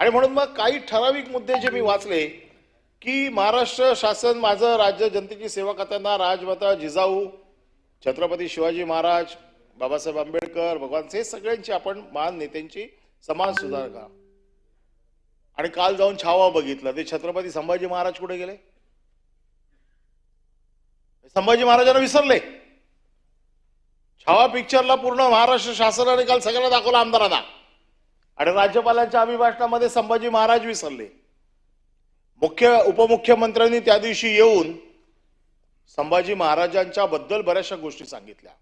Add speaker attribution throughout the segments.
Speaker 1: आणि म्हणून मग काही ठराविक मुद्दे जे मी वाचले की महाराष्ट्र शासन माझं राज्य जनतेची सेवा करताना राजमाता जिजाऊ छत्रपती शिवाजी महाराज बाबासाहेब आंबेडकर भगवान हे सगळ्यांची आपण महान नेत्यांची समाज सुधारका आणि काल जाऊन छावा बघितलं ते छत्रपती संभाजी महाराज कुठे गेले? संभाजी महाराजांना विसरले. छावा पिक्चरला पूर्ण महाराष्ट्र शासनाने काल सगळ्यांना दाखवला आमदारांना. आणि राज्यपालांच्या अभिभाषणामध्ये संभाजी महाराज विसरले. मुख्य उपमुख्यमंत्र्यांनी त्या दिवशी येऊन संभाजी महाराजांच्या बद्दल बऱ्याचशा गोष्टी सांगितल्या.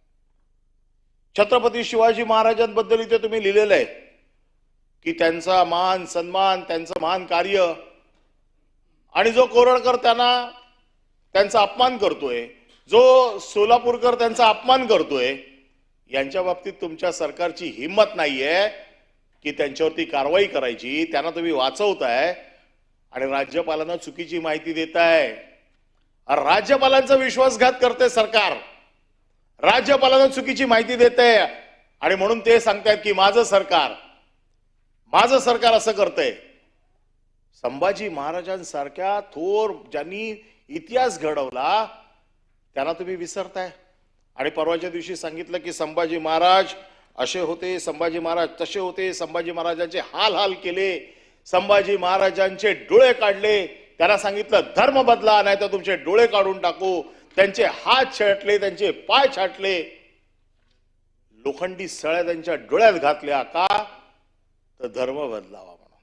Speaker 1: छत्रपती शिवाजी महाराजांबद्दल इथे तुम्ही लिहिलेलं आहे की त्यांचा मान सन्मान त्यांचं महान कार्य आणि जो कोरडकर त्यांना त्यांचा अपमान करतोय जो सोलापूरकर त्यांचा अपमान करतोय यांच्या बाबतीत तुमच्या सरकारची हिंमत नाहीये. की त्यांच्यावरती कारवाई करायची त्यांना तुम्ही वाचवताय आणि राज्यपालांना चुकीची माहिती देताय. राज्यपालांचा विश्वासघात करते सरकार. राज्यपालांना चुकीची माहिती देते आणि म्हणून ते सांगतायत की माझं सरकार माझं सरकार असं करतंय. संभाजी महाराजांसारख्या थोर ज्यांनी इतिहास घडवला त्यांना तुम्ही विसरताय. आणि परवाच्या दिवशी सांगितलं की संभाजी महाराज असे होते संभाजी महाराज तसे होते संभाजी महाराजांचे हाल हाल केले संभाजी महाराजांचे डोळे काढले त्यांना सांगितलं धर्म बदला नाही तर तुमचे डोळे काढून टाकू. त्यांचे हात छाटले त्यांचे पाय छाटले. लोखंडी सळ्या त्यांच्या डोळ्यात घातल्या का? तर धर्म बदलावा म्हणून.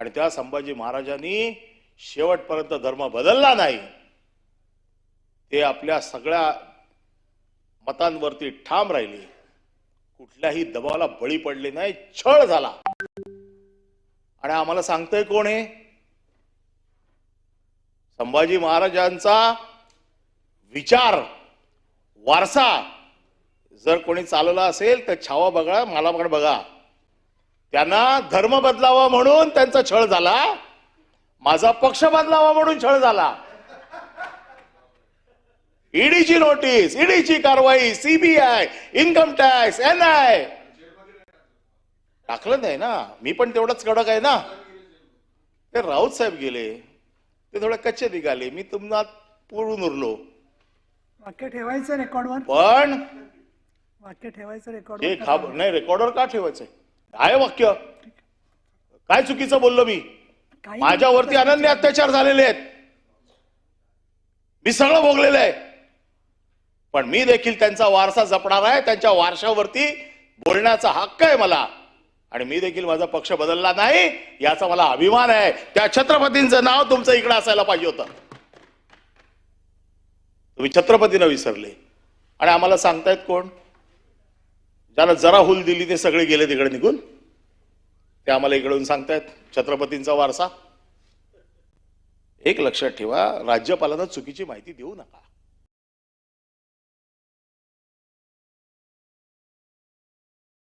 Speaker 1: आणि त्या संभाजी महाराजांनी शेवटपर्यंत धर्म बदलला नाही. ते आपल्या सगळ्या मतांवरती ठाम राहिले. कुठल्याही दबावाला बळी पडले नाही छळ झाला. आणि आम्हाला सांगतोय कोण आहे? संभाजी महाराजांचा विचार वारसा जर कोणी चालवला असेल तर छावा बघा मला बघा. त्यांना धर्म बदलावा म्हणून त्यांचा छळ झाला माझा पक्ष बदलावा म्हणून छळ झाला. ईडीची नोटीस ईडीची कारवाई CBI income tax N I टाकलं नाही ना. मी पण तेवढंच कडक आहे ना. ते राऊत साहेब गेले. ते थोडे कच्चे निघाले. मी तुम्हाला पुरून उरलो.
Speaker 2: वाक्य ठेवायचं रेकॉर्डवर?
Speaker 1: पण
Speaker 2: वाक्य ठेवायचं
Speaker 1: हे
Speaker 2: रेकॉर्डवर
Speaker 1: खाब नाही रेकॉर्डवर का ठेवायचंय? आहे वाक्य. काय चुकीचं बोललो मी? माझ्यावरती अनन्य अत्याचार झालेले आहेत. मी सगळं भोगलेलं आहे. पण मी देखील त्यांचा वारसा जपणार आहे त्यांच्या वारशावरती बोलण्याचा हक्क आहे मला. आणि मी देखील माझा पक्ष बदलला नाही याचा मला अभिमान आहे. त्या छत्रपतींचं नाव तुमचं इकडं असायला पाहिजे होतं. तुम्ही छत्रपतीनं विसरले. आणि आम्हाला सांगतायत कोण? ज्याला जरा हुल दिली ते सगळे गेले तिकडे निघून. ते आम्हाला इकडून सांगतायत छत्रपतींचा वारसा. एक लक्षात ठेवा राज्यपालांना चुकीची माहिती देऊ नका.